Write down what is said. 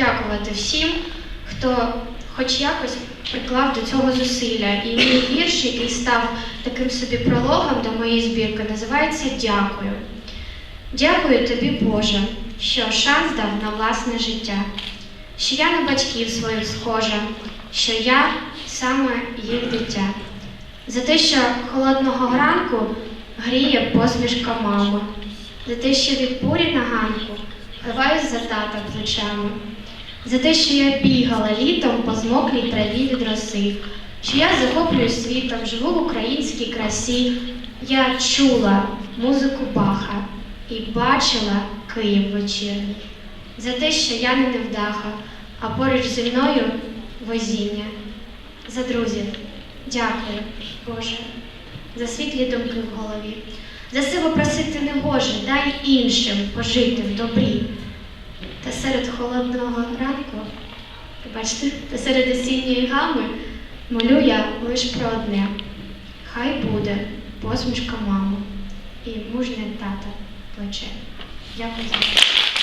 подякувати всім, хто хоч якось приклав до цього зусилля. І мій вірш, який став таким собі прологом до моєї збірки, називається Дякую. Дякую тобі, Боже, що шанс дав на власне життя, що я на батьків своїх схожа, що я саме їх дитя. За те, що холодного ранку гріє посмішка мами, за те, що від бурі на ганку ховаюсь за тата плечами, за те, що я бігала літом по змоклій траві від роси, що я захоплююсь світом, живу в українській красі, я чула музику Баха і бачила Київ вечірній, за те, що я не невдаха, а поруч зі мною возіння, за друзів. Дякую, Боже, за світлі думки в голові. За себе просити не гоже, дай іншим пожити в добрі. Та серед холодного ранку, бачите, та серед осінньої гами молю я лиш про одне. Хай буде посмішка мами і мужне тата плече. Дякую за.